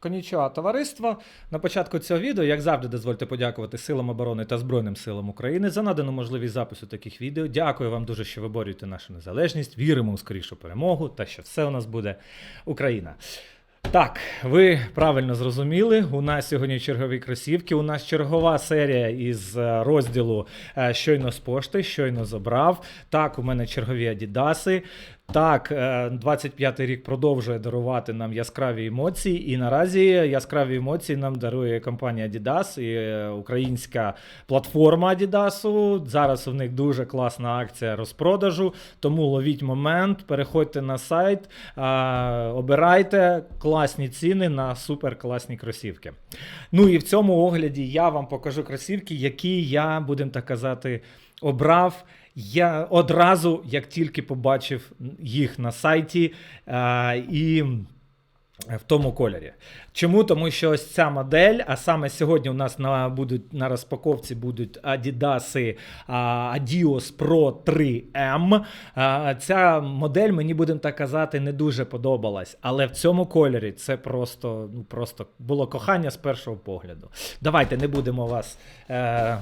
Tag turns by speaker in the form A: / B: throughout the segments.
A: Конічуа, товариство. На початку цього відео, як завжди, дозвольте подякувати Силам оборони та Збройним силам України за надану можливість запису таких відео. Дякую вам дуже, що ви борюєте нашу незалежність. Віримо у скорішу перемогу та що все у нас буде Україна. Так, ви правильно зрозуміли. У нас сьогодні чергові кросівки. У нас чергова серія із е, розділу е, Щойно з пошти, щойно забрав. Так, у мене чергові адідаси. Так, е, 25-й рік продовжує дарувати нам яскраві емоції, і наразі яскраві емоції нам дарує компанія Adidas і е, українська платформа Adidas. Зараз у них дуже класна акція розпродажу, тому ловіть момент, переходьте на сайт, е, обирайте класні ціни на супер класні кросівки. Ну і в цьому огляді я вам покажу кросівки, які я, будемо так казати, обрав. Я одразу, як тільки побачив їх на сайті е, і в тому кольорі. Чому? Тому що ось ця модель, а саме сьогодні у нас на, будуть, на розпаковці будуть Adidas Adios Pro 3M. А, ця модель, мені будемо так казати, не дуже подобалась. Але в цьому кольорі це просто, ну, просто було кохання з першого погляду. Давайте не будемо вас. Е,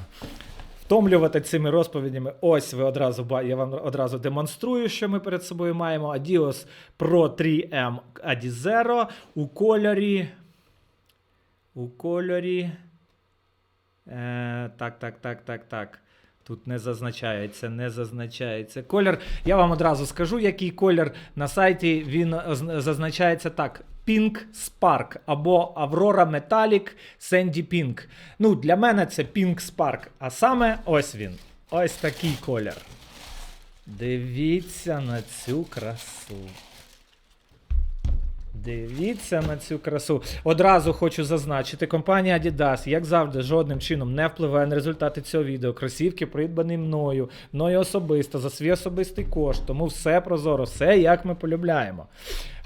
A: втомлювати цими розповідями. Ось ви одразу я вам одразу демонструю, що ми перед собою маємо. Adios Pro 3M Adizero у кольорі. У кольорі. Е, так, так, так, так, так. Тут не зазначається, не зазначається колір. Я вам одразу скажу, який колір на сайті він зазначається так: Pink Spark або Aurora Metallic Sandy Pink. Ну, для мене це Pink Spark. А саме ось він. Ось такий колір. Дивіться на цю красу. Дивіться на цю красу. Одразу хочу зазначити, компанія Adidas, як завжди, жодним чином не впливає на результати цього відео. Кросівки придбані мною, мною особисто, за свій особистий кошт. Тому все прозоро, все як ми полюбляємо.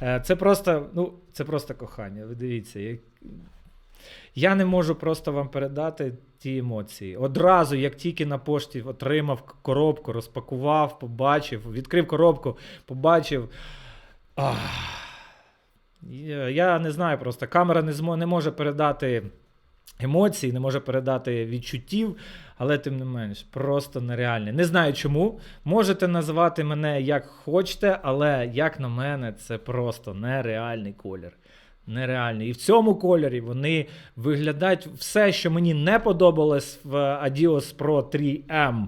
A: Е, Це просто, ну, це просто кохання. Ви дивіться. як- Я не можу просто вам передати ті емоції. Одразу, як тільки на пошті отримав коробку, розпакував, побачив, відкрив коробку, побачив. Ах. Я я не знаю просто. Камера не, змо, не може передати емоцій, не може передати відчуттів, але тим не менш, просто нереальне. Не знаю чому. Можете називати мене як хочете, але як на мене, це просто нереальний колір. Нереальний. І в цьому кольорі вони виглядають все, що мені не подобалось в Adios Pro 3M.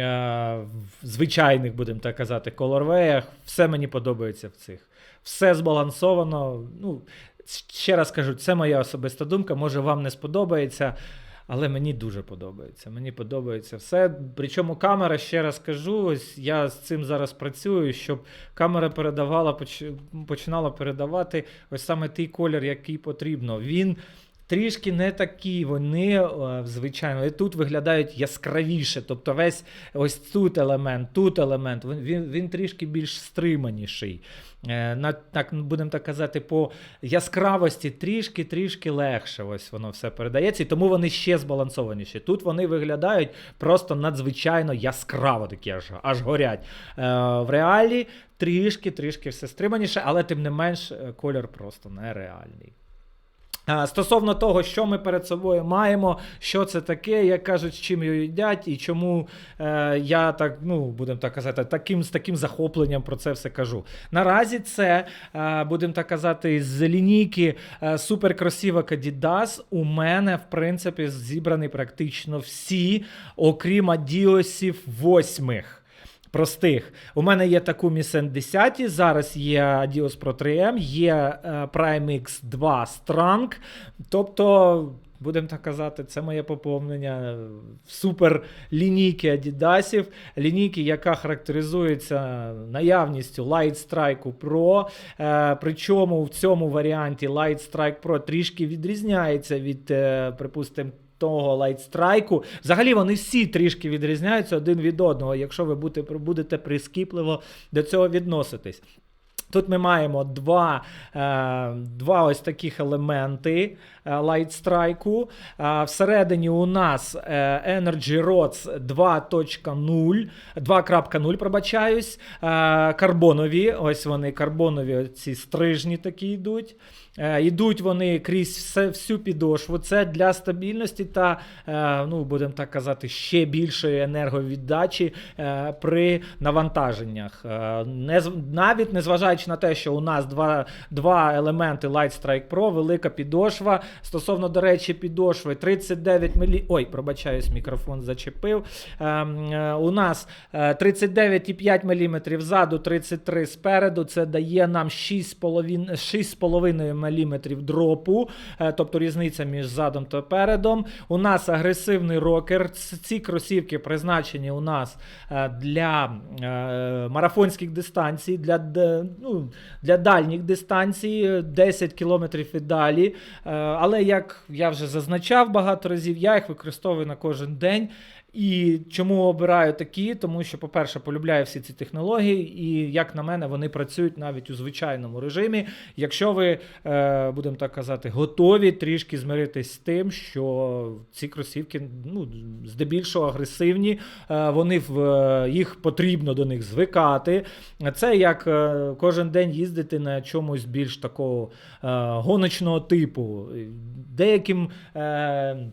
A: е, В звичайних, будемо так казати, колорвеях. Все мені подобається в цих. Все збалансовано. Ну, ще раз кажу, це моя особиста думка. Може, вам не сподобається. Але мені дуже подобається. Мені подобається все. Причому камера, ще раз кажу, ось я з цим зараз працюю, щоб камера передавала, поч- починала передавати ось саме той колір, який потрібно. Він трішки не такі, вони, е, звичайно, тут виглядають яскравіше. Тобто весь ось тут елемент, тут елемент, він, він, трішки більш стриманіший. Е, На, так, будемо так казати, по яскравості трішки-трішки легше ось воно все передається, і тому вони ще збалансованіші. Тут вони виглядають просто надзвичайно яскраво, такі аж, аж горять. Е, в реалі трішки-трішки все стриманіше, але тим не менш е, колір просто нереальний. Стосовно того, що ми перед собою маємо, що це таке, як кажуть, з чим його їдять, і чому е, я так, ну, будемо так казати, таким, з таким захопленням про це все кажу. Наразі це, е, будемо так казати, з лінійки е, суперкрасівок Adidas у мене, в принципі, зібрані практично всі, окрім Адіосів восьмих. Простих. У мене є таку Місен 10, зараз є Adios Pro 3M, є е, Prime X 2 Strang. Тобто, будемо так казати, це моє поповнення в супер лінійки Адідасів. Лінійки, яка характеризується наявністю Light Strike Pro. Е, причому в цьому варіанті Light Strike Pro трішки відрізняється від, е, припустимо, того лайтстрайку. Взагалі вони всі трішки відрізняються один від одного, якщо ви будете, прискіпливо до цього відноситись. Тут ми маємо два, е, два ось таких елементи е, Light Strike. Е, всередині у нас е, Energy Rods 2.0, 2.0, пробачаюсь, е, карбонові. Ось вони карбонові ці стрижні такі йдуть. Е, Йдуть вони крізь все, всю підошву. Це для стабільності та, е, ну, будемо так казати, ще більшої енерговіддачі е, при навантаженнях. Е, навіть незважаючи на те, що у нас два, два елементи Light Strike Pro, велика підошва. Стосовно, до речі, підошви 39 мілі... Ой, пробачаюсь, мікрофон зачепив. Ем, е, у нас е, 39,5 мм ззаду, 33 спереду. Це дає нам 6,5 6,5 мм дропу, е, тобто різниця між задом та передом. У нас агресивний рокер. Ці кросівки призначені у нас е, для е, марафонських дистанцій, для, д- ну, для дальніх дистанцій, е, 10 кілометрів і далі. Е, Але як я вже зазначав багато разів, я їх використовую на кожен день. І чому обираю такі? Тому що, по-перше, полюбляю всі ці технології, і як на мене, вони працюють навіть у звичайному режимі. Якщо ви, е, будемо так казати, готові трішки змиритись з тим, що ці кросівки ну, здебільшого агресивні, е, вони в е, їх потрібно до них звикати. Це як е, кожен день їздити на чомусь більш такого е, гоночного типу. Деяким. Е,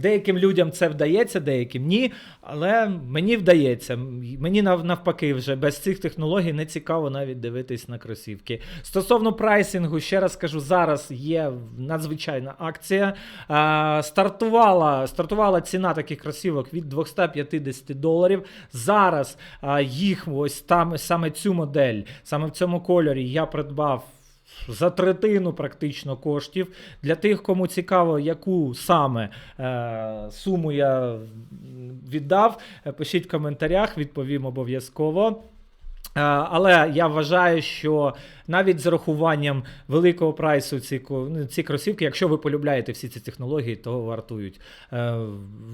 A: Деяким людям це вдається, деяким ні. Але мені вдається. Мені навпаки, вже без цих технологій не цікаво навіть дивитись на кросівки. Стосовно прайсингу, ще раз кажу, зараз є надзвичайна акція. Стартувала, стартувала ціна таких кросівок від 250 доларів. Зараз їх ось там саме цю модель, саме в цьому кольорі я придбав. За третину практично коштів. Для тих, кому цікаво, яку саме е, суму я віддав, е, пишіть в коментарях, відповім обов'язково. Е, Але я вважаю, що навіть з рахуванням великого прайсу ці, ну, ці кросівки, якщо ви полюбляєте всі ці технології, то вартують. Е,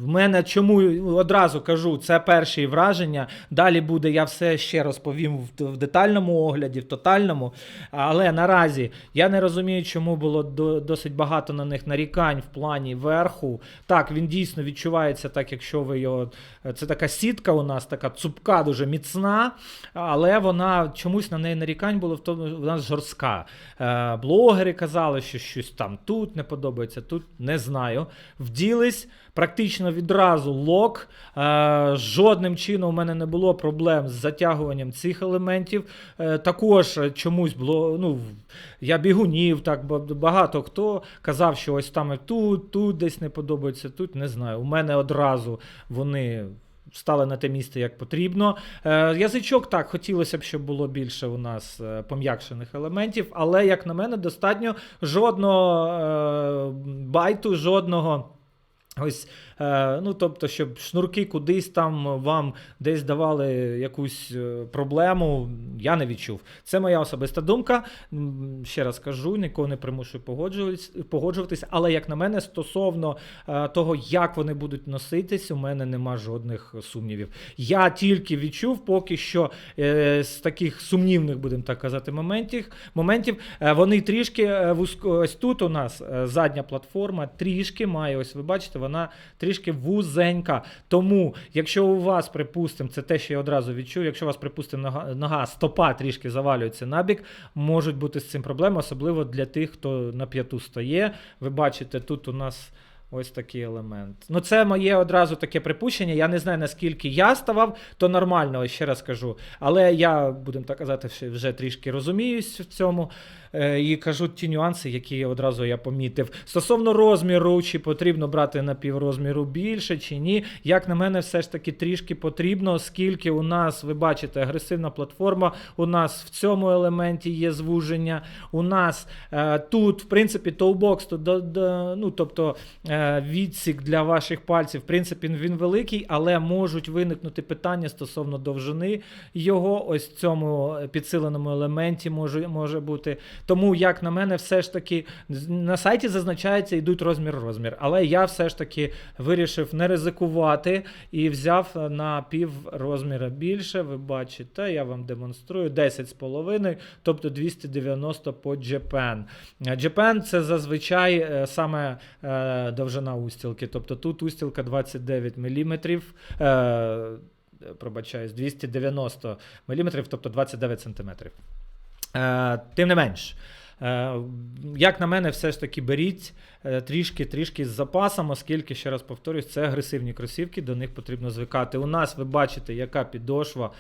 A: В мене чому одразу кажу, це перші враження. Далі буде, я все ще розповім в, в детальному огляді, в тотальному. Але наразі я не розумію, чому було до, досить багато на них нарікань в плані верху. Так, він дійсно відчувається так, якщо ви його. Це така сітка у нас, така цупка, дуже міцна, але вона чомусь на неї нарікань було в тому, вона жорстка. Е, блогери казали, що щось там тут не подобається, тут не знаю. Вділись практично відразу лок. Е, жодним чином у мене не було проблем з затягуванням цих елементів. Е, також чомусь було. Ну, я бігунів, так багато хто казав, що ось там і тут, тут десь не подобається, тут не знаю. У мене одразу вони. Стали на те місце як потрібно. Е, язичок так хотілося б, щоб було більше у нас е, пом'якшених елементів, але, як на мене, достатньо жодного е, байту, жодного. Ось, ну тобто, щоб шнурки кудись там вам десь давали якусь е, проблему, я не відчув. Це моя особиста думка. Ще раз кажу, нікого не примушую погоджуватись, але як на мене, стосовно е, того, як вони будуть носитись, у мене нема жодних сумнівів. Я тільки відчув поки що е, з таких сумнівних, будемо так казати, моментів. моментів е, вони трішки е, ось тут у нас е, задня платформа трішки має, ось ви бачите, вона трішки вузенька. Тому, якщо у вас, припустимо, це те, що я одразу відчув, якщо у вас, припустимо, нога, нога стопа трішки завалюється набік, можуть бути з цим проблеми, особливо для тих, хто на п'яту стає. Ви бачите, тут у нас. Ось такий елемент. Ну, це моє одразу таке припущення. Я не знаю, наскільки я ставав, то нормально, ще раз кажу. Але я, будемо так казати, вже трішки розуміюсь в цьому і кажу ті нюанси, які одразу я помітив. Стосовно розміру, чи потрібно брати на піврозміру більше, чи ні. Як на мене, все ж таки трішки потрібно, оскільки у нас, ви бачите, агресивна платформа. У нас в цьому елементі є звуження. У нас е, тут, в принципі, тоубокс, то до, до, ну, тобто е, відсік для ваших пальців, в принципі, він великий, але можуть виникнути питання стосовно довжини його. Ось в цьому підсиленому елементі може, може бути. Тому, як на мене, все ж таки на сайті зазначається, йдуть розмір-розмір. Але я все ж таки вирішив не ризикувати і взяв е, на пів розміра більше. Ви бачите, я вам демонструю 10,5, тобто 290 по Japan. Е, Japan це зазвичай е, саме е, довжина устілки. Тобто тут устілка 29 мм. Е, пробачаюсь, 290 мм, тобто 29 см. Е, тим не менш. Е, Як на мене, все ж таки беріть е, трішки, трішки з запасом, оскільки, ще раз повторюсь, це агресивні кросівки, до них потрібно звикати. У нас ви бачите, яка підошва.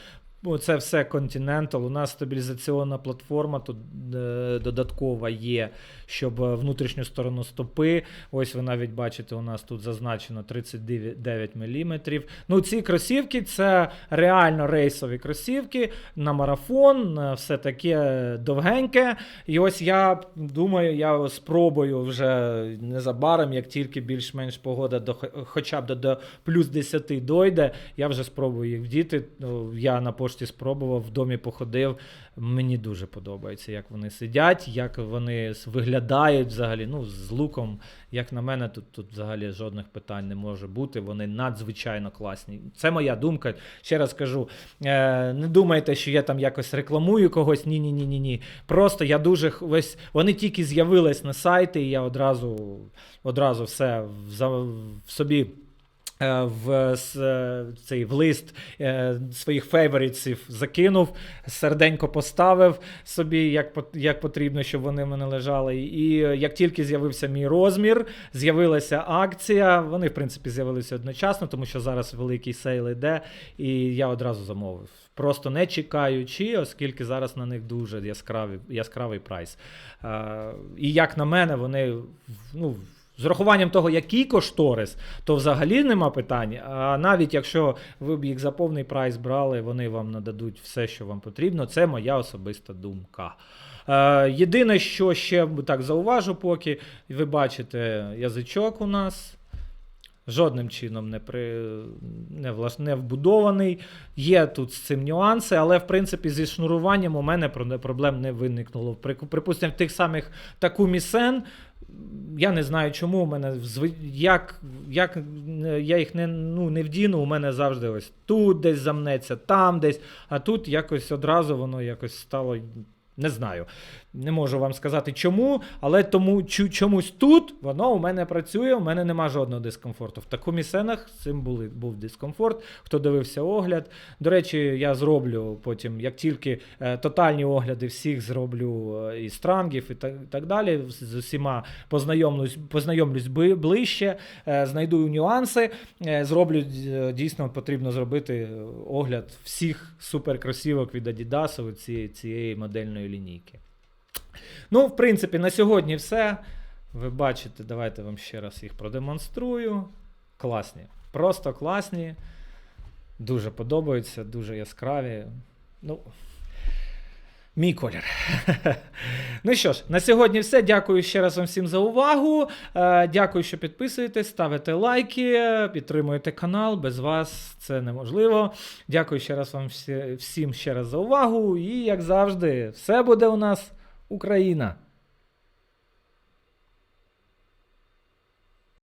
A: Ну, Це все Continental. У нас стабілізаційна платформа тут е, додаткова є, щоб е, внутрішню сторону стопи. Ось ви навіть бачите, у нас тут зазначено 39 мм. Ну, ці кросівки це реально рейсові кросівки на марафон, е, все таке довгеньке. І ось я думаю, я спробую вже незабаром, як тільки більш-менш погода до хоча б до, до плюс 10 дойде, я вже спробую їх вдіти. Ну, Я на пошті спробував, в домі походив. Мені дуже подобається, як вони сидять, як вони виглядають взагалі. Ну, з луком, як на мене, тут, тут взагалі жодних питань не може бути. Вони надзвичайно класні. Це моя думка. Ще раз кажу: е, не думайте, що я там якось рекламую когось. Ні, ні, ні, ні, ні. Просто я дуже весь. Вони тільки з'явились на сайті, і я одразу, одразу все в собі. Е, В е, цей в лист е, своїх фейворитсів закинув, серденько поставив собі, як, як потрібно, щоб вони в мене лежали. І як тільки з'явився мій розмір, з'явилася акція. Вони, в принципі, з'явилися одночасно, тому що зараз великий сейл іде, і я одразу замовив. Просто не чекаючи, оскільки зараз на них дуже яскравий, яскравий прайс. І як на мене, вони ну, з урахуванням того, який кошторис, то взагалі нема питань. А навіть якщо ви б їх за повний прайс брали, вони вам нададуть все, що вам потрібно. Це моя особиста думка. Е, єдине, що ще так зауважу, поки ви бачите язичок у нас. Жодним чином не, при, не, влаш, не вбудований. Є тут з цим нюанси, але в принципі зі шнуруванням у мене проблем не виникнуло. Припустимо, в тих самих Такумі Сен, я не знаю, чому у мене як, як е, я їх не, ну, не вдіну, у мене завжди ось тут десь замнеться, там десь, а тут якось одразу воно якось стало. Не знаю, не можу вам сказати чому, але тому чомусь тут воно у мене працює, у мене нема жодного дискомфорту. В такому сценах з цим були, був дискомфорт. Хто дивився огляд. До речі, я зроблю потім, як тільки е, тотальні огляди всіх зроблю е, і странгів, і так, і так далі. З, з усіма познайомлюсь, познайомлюсь би- ближче, е, знайду нюанси. Е, зроблю е, дійсно потрібно зробити е, огляд всіх суперкрасівок від Adidas цієї, цієї модельної лінійки. Ну, в принципі, на сьогодні все. Ви бачите, давайте вам ще раз їх продемонструю. Класні. Просто класні. Дуже подобаються, дуже яскраві. Ну, мій колір. ну що ж, на сьогодні все. Дякую ще раз вам всім за увагу. Е, Дякую, що підписуєтесь, ставите лайки, підтримуєте канал. Без вас це неможливо. Дякую ще раз вам всі- всім ще раз за увагу. І як завжди, все буде у нас Україна.